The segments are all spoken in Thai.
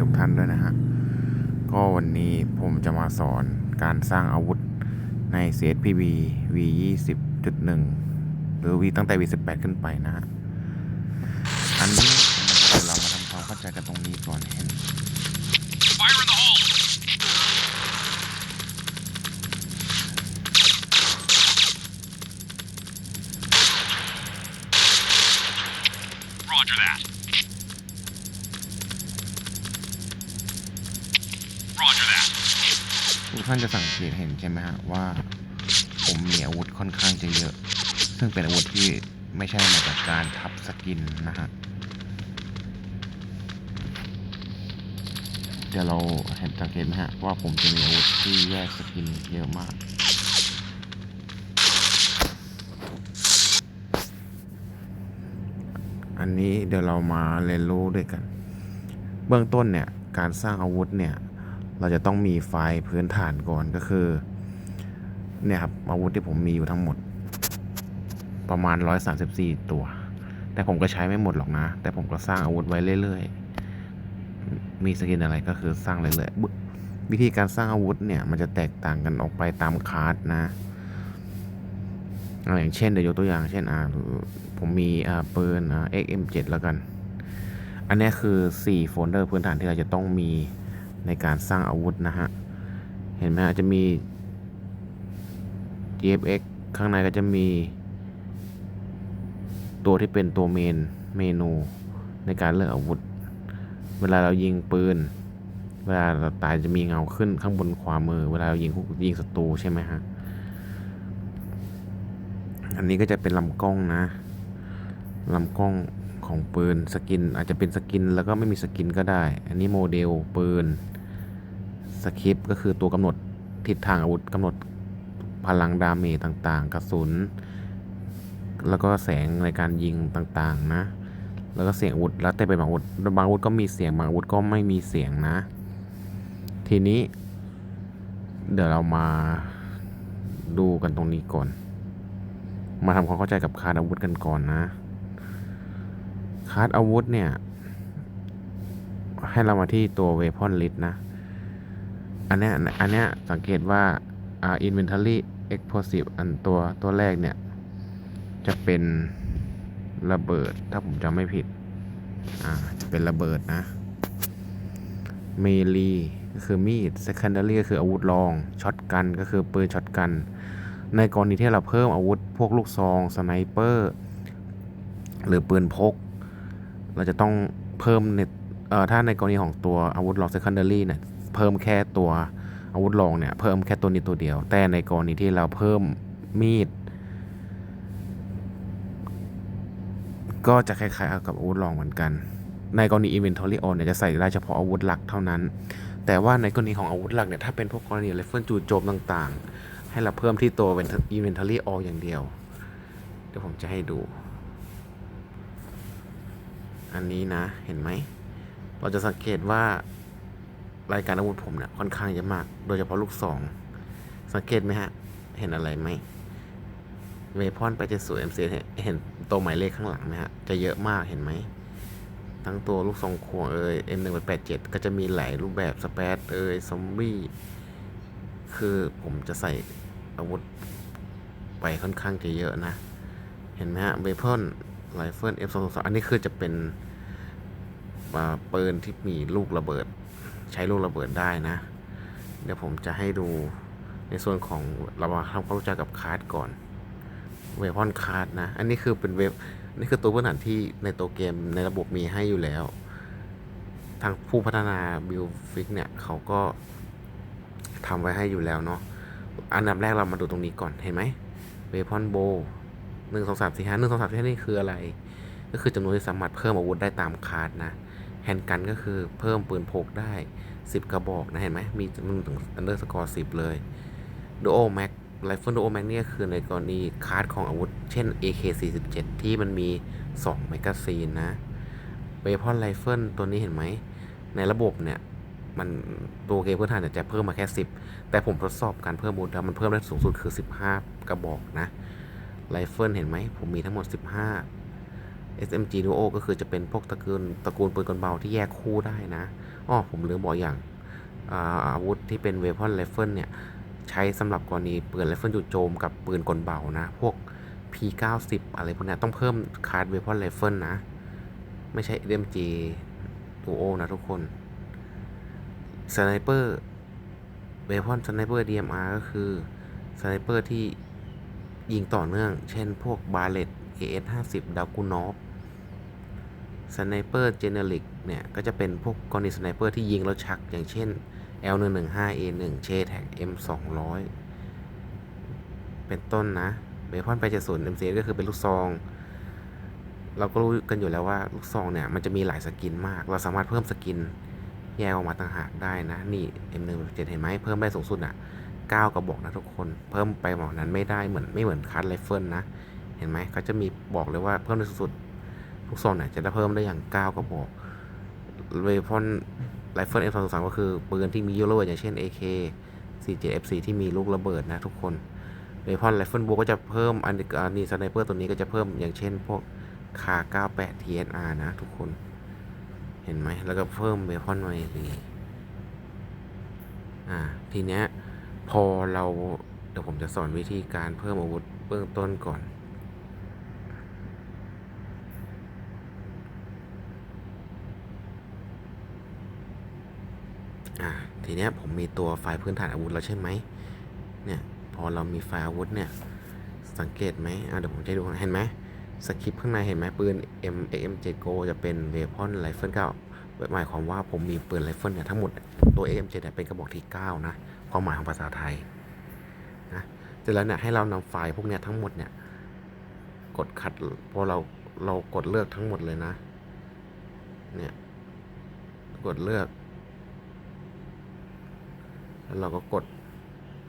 ทุกท่านด้วยนะฮะ ก็วันนี้ผมจะมาสอนการสร้างอาวุธใน CSPB V 20.1 หรือ V ตั้งแต่ V 18ขึ้นไปนะฮะ อันนี้เรามาทำความเข้าใจกันตรงนี้ก่อนเห็น ทุกท่านจะสังเกตเห็นใช่ไหมฮะว่า ผมมีอาวุธค่อนข้างจะเยอะ ซึ่งเป็นอาวุธที่ไม่ใช่มาจากการทับสกินนะฮะเดี๋ยวเราเห็นสังเกตไหมฮะว่าผมจะมีอาวุธที่แยกสกินเยอะมากอันนี้เดี๋ยวเรามาเรียนรู้ด้วยกัน เบื้องต้นเนี่ย การสร้างอาวุธเนี่ย เราจะต้องมีไฟล์พื้นฐานก่อนก็คือเนี่ยครับอาวุธที่ผมมีอยู่ทั้งหมด ประมาณ 134 ตัว แต่ผมก็ใช้ไม่หมดหรอกนะ แต่ผมก็สร้างอาวุธไว้เรื่อยๆ มีสกินอะไรก็คือสร้างเรื่อยๆวิธีการสร้างอาวุธเนี่ยมันจะแตกต่างกันออกไปตามคลาสนะอ่าอย่างเช่นเดี๋ยวยกตัวอย่างเช่นอ่าผมมีอ่าปืนอ่า XM7 แล้วกัน อันนี้คือ 4 โฟลเดอร์พื้นฐานที่เราจะต้องมี ในการสร้างอาวุธนะฮะ เห็นไหมฮะจะมี GFX ข้างในก็จะมี ตัวที่เป็นตัวเมนเมนูในการเลือกอาวุธ เวลาเรายิงปืน เวลาเราตายจะมีเงาขึ้นข้างบนขวามือ เวลาเรายิงยิงศัตรูใช่ไหมฮะ อันนี้ก็จะเป็นลำกล้องนะลำกล้องของปืนสกินอาจจะเป็นสกินแล้วก็ไม่มีสกินก็ได้ อันนี้โมเดลปืน สคริปต์ก็คือตัวกำหนดทิศทางอาวุธกำหนดพลังดาเมจต่างๆ กระสุน แล้วก็แสงในการยิงต่างๆนะ แล้วก็เสียงอาวุธแล้วแต่เป็นบางอาวุธบางอาวุธก็มีเสียงบางอาวุธก็ไม่มีเสียงนะ ทีนี้ เดี๋ยวเรามาดูกันตรงนี้ก่อน มาทำความเข้าใจกับคาร์ดอาวุธกันก่อนนะคาร์ดอาวุธเนี่ย ให้เรามาที่ตัว weapon list นะ อันเนี้ยอันเนี้ยสังเกตว่าอ่า inventory explosive อันตัวตัวแรกเนี่ย จะเป็นระเบิดถ้าผมจำไม่ผิด อ่า จะเป็นระเบิดนะ เมลีก็คือมีด secondary ก็คืออาวุธรอง ช็อตกันก็คือปืนช็อตกัน ในกรณีที่เราเพิ่มอาวุธ พวกลูกซอง สไนเปอร์ หรือปืนพก เราจะต้องเพิ่มในเอ่อถ้าในกรณีของตัวอาวุธรอง secondary เนี่ย เพิ่มแค่ตัวอาวุธรองเนี่ยเพิ่มแค่ตัวนี้ตัวเดียว แต่ในกรณีที่เราเพิ่มมีด ก็จะคล้ายๆกับอาวุธรองเหมือนกัน ในกรณี inventory on เนี่ยจะใส่ได้เฉพาะอาวุธหลักเท่านั้น แต่ว่าในกรณีของอาวุธหลักเนี่ยถ้าเป็นพวกกรณีไรเฟิลจู่โจมต่างๆ ให้เราเพิ่มที่ตัว inventory all อย่างเดียว เดี๋ยวผมจะให้ดู อันนี้นะเห็นไหม เราจะสังเกตว่า รายการอาวุธผมเนี่ยค่อนข้างจะมาก โดยเฉพาะลูกสองสังเกตไหมฮะ เห็นอะไรไหมเวพอนไปจะสวยเอ็มซีเห็นตัวหมายเลขข้างหลังไหมฮะ จะเยอะมากเห็นไหม ทั้งตัวลูกซองควงเอ่ย M หนึ่งแปดเจ็ดก็จะมีหลายรูปแบบสเปซเอ่ยซอมบี้ คือผมจะใส่อาวุธไปค่อนข้างจะเยอะนะ เห็นไหมฮะเวพอนไรเฟิล M สองสองอันนี้คือจะเป็นปืนที่มีลูกระเบิด ใช้ลูกระเบิดได้นะ เดี๋ยวผมจะให้ดูในส่วนของเรามาทำความรู้จักกับคาร์ดก่อนเวพอนคาร์ดนะ อันนี้คือเป็นเวฟนี่คือตัวพื้นฐานที่ในตัวเกมในระบบมีให้อยู่แล้ว ทางผู้พัฒนาบิลฟิกเนี่ยเขาก็ทำไว้ให้อยู่แล้วเนาะอันดับแรกเรามาดูตรงนี้ก่อนเห็นไหมเวพอนโบหนึ่งสองสามสี่ห้าหนึ่งสองสามสี่ห้านี่คืออะไร ก็คือจำนวนที่สามารถเพิ่มอาวุธได้ตามคาร์ดนะ ฮนด์กันก็คือเพิ่มปืนพกได้ 10 กระบอกนะเห็นไหมมีจำนวนถึงอันเดอร์สกอร์10เลยดูโอแม็กไรเฟิลดูโอแม็กเนี่ยคือในกรณีคาร์ดของอาวุธ เช่น AK47 ที่มันมี 2 แมกกาซีนนะเวพอนไรเฟิลตัวนี้เห็นไหม ในระบบเนี่ย มันตัวเกมพื้นฐานเนี่ยจะเพิ่มมาแค่ 10 แต่ผมทดสอบการเพิ่มอาวุธแล้วมันเพิ่มได้สูงสุดคือ 15 กระบอกนะไรเฟิลเห็นไหม ผมมีทั้งหมด 15 SMG Duo ก็คือจะเป็นพวกตระกูลตระกูลปืนกลเบาที่แยกคู่ได้นะอ้อผมลืมบอกอย่างอาอาวุธที่เป็นเวพอนไรเฟิลเนี่ย ใช้สำหรับกรณีปืนไรเฟิลจู่โจมกับปืนกลเบานะ พวก P90 อะไรพวกเนี้ยต้องเพิ่มคาร์ดเวพอนไรเฟิลนะ ไม่ใช่ SMG Duo นะทุกคนสไนเปอร์เวพอนสไนเปอร์ DMR ก็คือสไนเปอร์ที่ยิงต่อเนื่อง เช่นพวกบาเลต AS50 ดากูนอฟ สไนเปอร์เจเนริกเนี่ย ก็จะเป็นพวกกรณีสไนเปอร์ที่ยิงแล้วชัก อย่างเช่น L115A1 เชแท็ก M200 เป็นต้นนะเบพอนไปจะศูนย์ MCS ก็คือเป็นลูกซอง เราก็รู้กันอยู่แล้วว่าลูกซองเนี่ย มันจะมีหลายสกินมาก เราสามารถเพิ่มสกินแยกออกมาต่างหากได้นะ นี่ M117 เห็นไหมเพิ่มได้สูงสุดอะ 9 กระบอกนะทุกคน เพิ่มไปหมอกนั้นไม่ได้เหมือนไม่เหมือนคัสไรเฟิลนะ เห็นไหมเขาจะมีบอกเลยว่าเพิ่มได้สูงสุด ลูกซองเนี่ยจะได้เพิ่มได้อย่าง9กระบอกเวพอนไรเฟิล M223 ก็คือปืนที่มียูโรอย่างเช่น AK 47F4 ที่มีลูกระเบิดนะทุกคนเวพอนไรเฟิลบูก็จะเพิ่มอันนี้สไนเปอร์ตัวนี้ก็จะเพิ่มอย่างเช่นพวกคา98 TNR นะทุกคน เห็นไหมแล้วก็เพิ่มเวพอนมาอีกอ่าทีเนี้ยพอเราเดี๋ยวผมจะสอนวิธีการเพิ่มอาวุธเบื้องต้นก่อน อ่า ทีเนี้ยผมมีตัวไฟล์พื้นฐานอาวุธแล้วใช่ไหมเนี่ยพอเรามีไฟล์อาวุธเนี่ยสังเกตไหมอ่าเดี๋ยวผมจะให้ดูเห็นไหมสคริปต์ข้างในเห็นไหมปืน M M7 Go จะเป็นเวพอนไรเฟิล9หมายความว่าผมมีปืนไรเฟิลเนี่ยทั้งหมดตัว M7 เนี่ยเป็นกระบอกที่ 9 นะความหมายของภาษาไทยนะเสร็จแล้วเนี่ยให้เรานำไฟล์พวกเนี้ยทั้งหมดเนี่ยกดคัดพอเราเรากดเลือกทั้งหมดเลยนะเนี่ยกดเลือก แล้วเราก็กด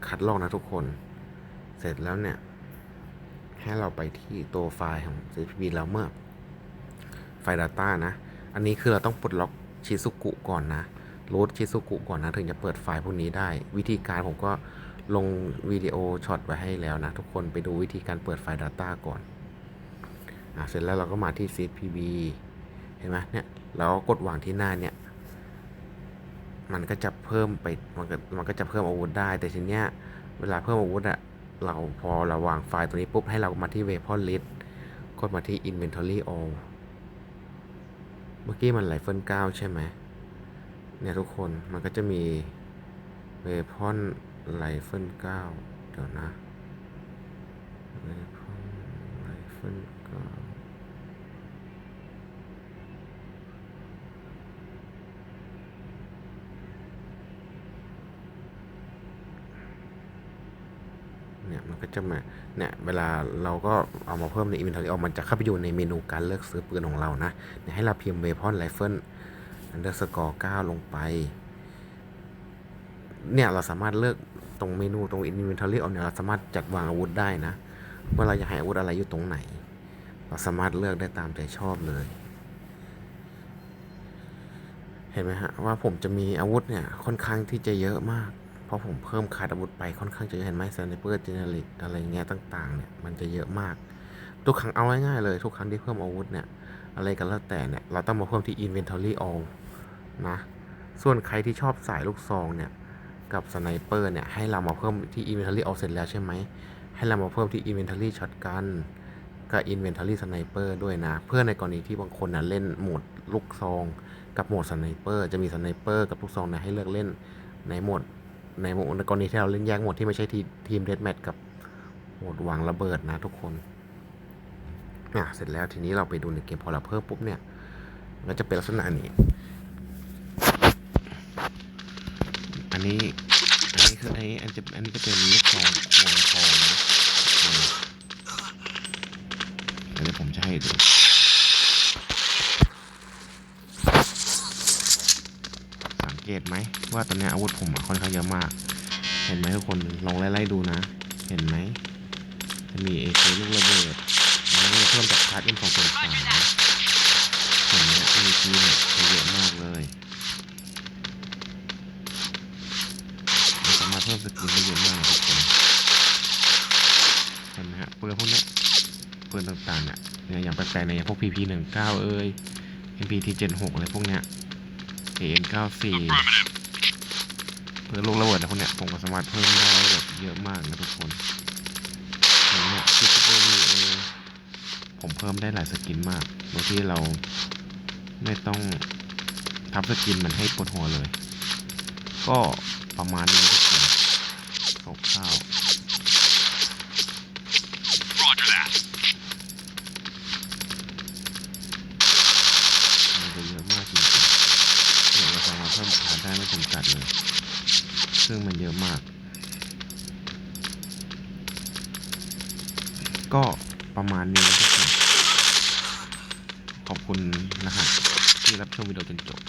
คัดลอกนะทุกคน เสร็จแล้วเนี่ย ให้เราไปที่ตัวไฟล์ของ CPP เราเมื่อ ไฟล์ Data นะ อันนี้คือเราต้องปลดล็อกชิซุกุก่อนนะรูทชิซุกุก่อนนะถึงจะเปิดไฟล์พวกนี้ได้ วิธีการผมก็ลงวิดีโอช็อตไว้ให้แล้วนะ ทุกคนไปดูวิธีการเปิดไฟล์ Data ก่อนอะเสร็จแล้วเราก็มาที่ CPP เห็นไหมเนี่ย เราก็กดวางที่หน้าเนี่ย มันก็จะเพิ่มไปมันก็มันก็จะเพิ่มอาวุธได้ แต่ทีเนี้ยเวลาเพิ่มอาวุธอะเราพอเราวางไฟล์ตัวนี้ปุ๊บให้เรามาที่ weapon list กดมาที่ inventory all เมื่อกี้มันไ i เฟิล9ใช่ไหมเนี่ยทุกคนมันก็จะมี weapon ไ i เฟิล9เดี๋ยวนะ weapon ไ i เฟิล มันก็จะมาเนี่ยเวลาเราก็เอามาเพิ่มใน inventory ออกมันจะเข้าไปอยู่ในเมนูการเลือกซื้อปืนของเรานะเนี่ยให้เราพิมพ์ weapon rifle underscore 9ลงไป เนี่ยเราสามารถเลือกตรงเมนูตรง inventory ออกเนี่ยเราสามารถจัดวางอาวุธได้นะว่าเราอยากให้อาวุธอะไรอยู่ตรงไหน เราสามารถเลือกได้ตามใจชอบเลย เห็นไหมฮะว่าผมจะมีอาวุธเนี่ยค่อนข้างที่จะเยอะมาก เพราะผมเพิ่มคาดอาวุธไปค่อนข้างจะเห็นไหมสไนเปอร์เจเนริกอะไรเงี้ยต่างๆเนี่ยมันจะเยอะมาก ทุกครั้งเอาง่ายๆเลย ทุกครั้งที่เพิ่มอาวุธเนี่ยอะไรกันแล้วแต่เนี่ยเราต้องมาเพิ่มที่ inventory all นะส่วนใครที่ชอบสายลูกซองเนี่ยกับสไนเปอร์เนี่ยให้เรามาเพิ่มที่ inventory all เสร็จแล้วใช่ไหมให้เรามาเพิ่มที่ inventory shotgun กับ inventory sniper ด้วยนะ เพื่อในกรณีที่บางคนนะเล่นโหมดลูกซอง กับโหมดสไนเปอร์จะมีสไนเปอร์กับลูกซองเนี่ยให้เลือกเล่นในโหมด ในโมดในกรณีที่เราเล่นแยกหมดที่ไม่ใช่ทีทีมเดดแมทกับโหมดวางระเบิดนะทุกคนอะเสร็จแล้วทีนี้เราไปดูในเกมพอเราเพิ่มปุ๊บเนี่ยมันจะเป็นลักษณะนี้ อันนี้อันนี้คืออันนี้อันจะอันนี้จะเป็นลูกซองควงทองนะอืมเดี๋ยวผมจะให้ดู สังเกตไหมว่าตอนนี้อาวุธผมอะค่อนข้างเยอะมาก เห็นไหมทุกคนลองไล่ๆดูนะ เห็นไหมจะมีเอเคลูกระเบิดแล้วก็เพิ่มจากคาร์ดเอ็มสองส่วนสามเห็นไหมเอเคเนี่ยเยอะมากเลยมันสามารถเพิ่มสกิลได้เยอะมากทุกคนเห็นไหมฮะปืนพวกนี้ปืนต่างๆเนี่ยเนี่ยอย่างแปลกๆในอย่างพวก PP หนึ่งเก้าเอ้ย MPT เจ็ดหกอะไรพวกเนี้ย AN 94 Affirmative. เพื่อลูกระเบิดนะพวกเนี้ยผมก็สามารถเพิ่มได้แบบเยอะมากนะทุกคนอย่างเนี้ยที่ซูเปอร์วีเอผมเพิ่มได้หลายสกินมากโดยที่เราไม่ต้องทับสกินมันให้ปวดหัวเลย ก็ประมาณนี้ทุกคนคร่าวๆ Roger that. มันจะเยอะมากจริงๆเนี่ยเราสามารถเพิ่มฐานได้ไม่จำกัดเลย ซึ่งมันเยอะมาก ก็ประมาณนี้นะครับผมขอบคุณนะฮะที่รับชมวิดีโอจนจบ